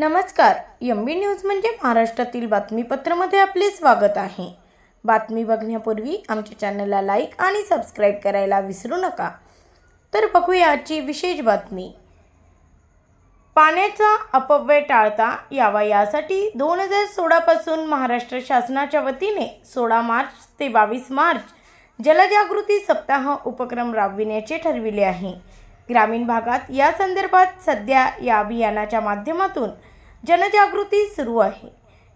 नमस्कार M B news म्हणजे महाराष्ट्रातील बातमीपत्रामध्ये आपले स्वागत आहे. बातमी बघण्यापूर्वी आमच्या चॅनलला लाईक आणि सबस्क्राईब करायला विसरू नका. तर बघूया आजची विशेष बातमी. पाण्याचा अपव्यय टाळता यावा यासाठी दोन हजार सोळापासून महाराष्ट्र शासनाच्या वतीने सोळा मार्च ते बावीस मार्च जलजागृती सप्ताह उपक्रम राबविण्याचे ठरविले आहे. ग्रामीण भागात या संदर्भात सध्या या अभियानाच्या माध्यमातून जनजागृती सुरू आहे.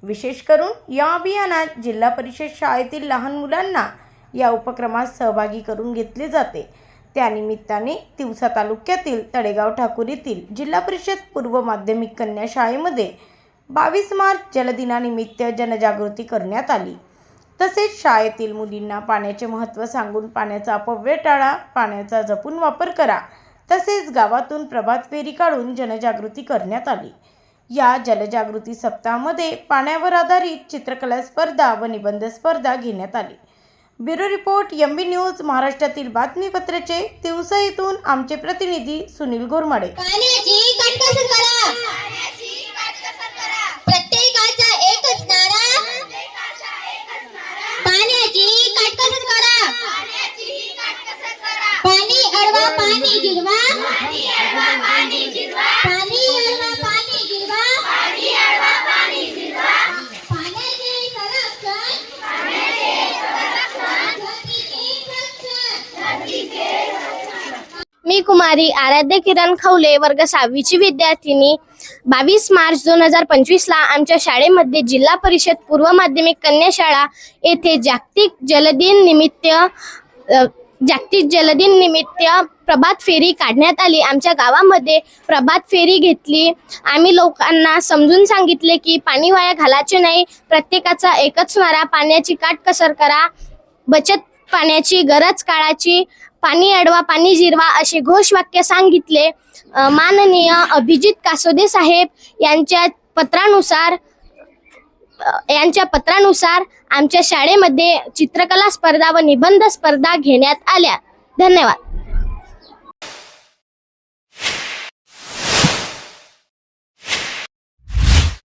विशेष करून या अभियानात जिल्हा परिषद शाळेतील लहान मुलांना या उपक्रमात सहभागी करून घेतले जाते. त्यानिमित्ताने तिवसा तालुक्यातील तळेगाव ठाकूर येथील जिल्हा परिषद पूर्व माध्यमिक कन्या शाळेमध्ये बावीस मार्च जलदिनानिमित्त जनजागृती करण्यात आली. तसेच शाळेतील मुलींना पाण्याचे महत्त्व सांगून पाण्याचा अपव्यय टाळा पाण्याचा जपून वापर करा तसेच गावातून प्रभात फेरी काढून जनजागृती करण्यात आली. या जलजागृती सप्ताहामध्ये पाण्यावर आधारित चित्रकला स्पर्धा व निबंध स्पर्धा घेण्यात आली. Bureau report M B news महाराष्ट्रातील बातमीपत्राचे दिवसा येथून आमचे प्रतिनिधी सुनील घोरमाडे. पाणी अडवा पाणी जिरवा मी कुमारी आराध्य किरण खवले वर्ग सहावीची विद्यार्थिनी. बावीस मार्च दोन हजार पंचवीसला आमच्या शाळेमध्ये जिल्हा परिषद पूर्व माध्यमिक कन्या शाळा येथे जागतिक जलदिन निमित्त जागतिक जलदिन निमित्त प्रभात फेरी काढण्यात आली. आमच्या गावामध्ये प्रभात फेरी घेतली. आम्ही लोकांना समजून सांगितले की पाणी वाया घालायचे नाही. प्रत्येकाचा एकच नारा पाण्याची काटकसर करा. बचत पाण्याची गरज काळाची पाणी अडवा पाणी जिरवा असे घोषवाक्य सांगितले. माननीय अभिजित कासोदे साहेब यांच्या पत्रानुसार यांच्या पत्रानुसार आमच्या शाळेमध्ये चित्रकला स्पर्धा व निबंध स्पर्धा घेण्यात आल्या. धन्यवाद.